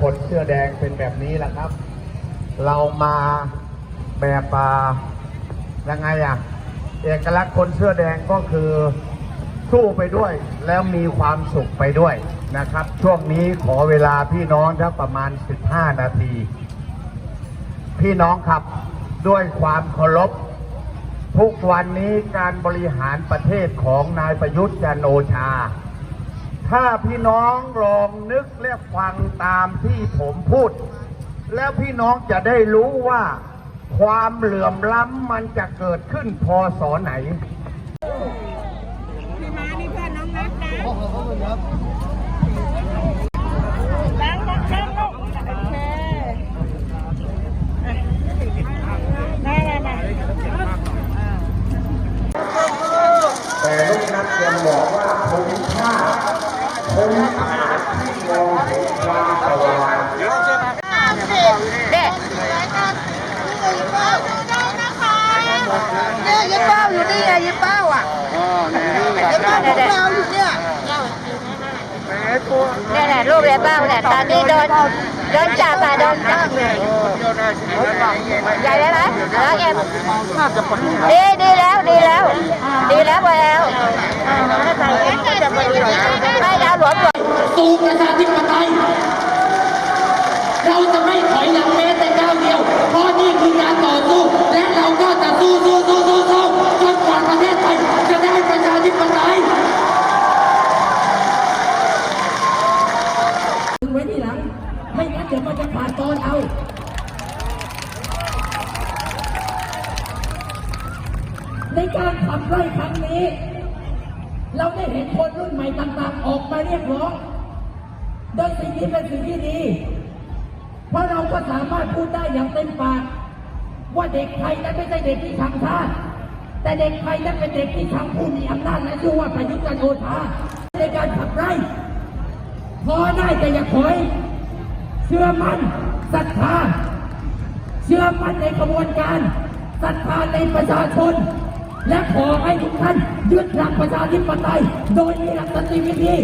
คนเสื้อแดงเป็นแบบนี้แหละครับ เรามาแบบยังไงอะ เอกลักษณ์คนเสื้อแดงก็คือสู้ไปด้วย แล้วมีความสุขไปด้วย นะครับ ช่วงนี้ขอเวลาพี่น้องทักประมาณ 15 นาที พี่น้องครับด้วยความเคารพทุกวันนี้การบริหารประเทศของนายประยุทธ์จันโอชา ถ้าพี่น้องลองนึกและฟังตามที่ผมพูด แล้วพี่น้องจะได้รู้ว่าความเหลื่อมล้ำมันจะเกิดขึ้นพอสอไหนพี่ม้านี่เพื่อนน้องนัทนะล้างรถล้างรถโอเคได้ได้ได้ แต่ลูกนัดยังบอกว่า คุ้มค่าคุ้มค่าที่มองเห็นความสว่างเด็กเนี่ยยี่เป้าอยู่นี่ไงยี่เป้าอะยี่เป้าของเราอยู่เนี่ยเนี่ยแหละรูปเลยบ้างเนี่ยตอนนี้โดนโดนจับอะโดนจับใหญ่เลยไหมแล้วเอ็มดีดีแล้วดีแล้ว ดีแล้วไปแล้วไม่ดาวหลวงหลวง สู่ประชาธิปไตย เราจะไม่ถอยหลังแม้แต่ก้าวเดียว เพราะนี่คือการต่อสู้ และเราก็จะสู้สู้สู้สู้สู้จนกว่าประเทศไทยจะได้ประชาธิปไตยถึงไว้ที่หลัง ไม่งั้นเดี๋ยวมันจะผ่านตอนเอาในการขับไล่ครั้งนี้ เราได้เห็นคนรุ่นใหม่ต่างๆ ออกมาเรียกร้อง โดยสิ่งนี้เป็นสิ่งที่ดี เพราะเราก็สามารถพูดได้อย่างเต็มปากว่าเด็กไทยนั้นไม่ใช่เด็กที่ชังชาติแต่เด็กไทยนั้นเป็นเด็กที่ชังผู้มีอำนาจและชื่อว่าประยุทธ์จันทร์โอชาในการขับไล่พอได้แต่อย่าถอยเชื่อมั่นศรัทธาเชื่อมั่นในกระบวนการศรัทธาในประชาชน และขอให้ทุกท่านยึดหลักประชาธิปไตยโดยมีหลักสันติวิธี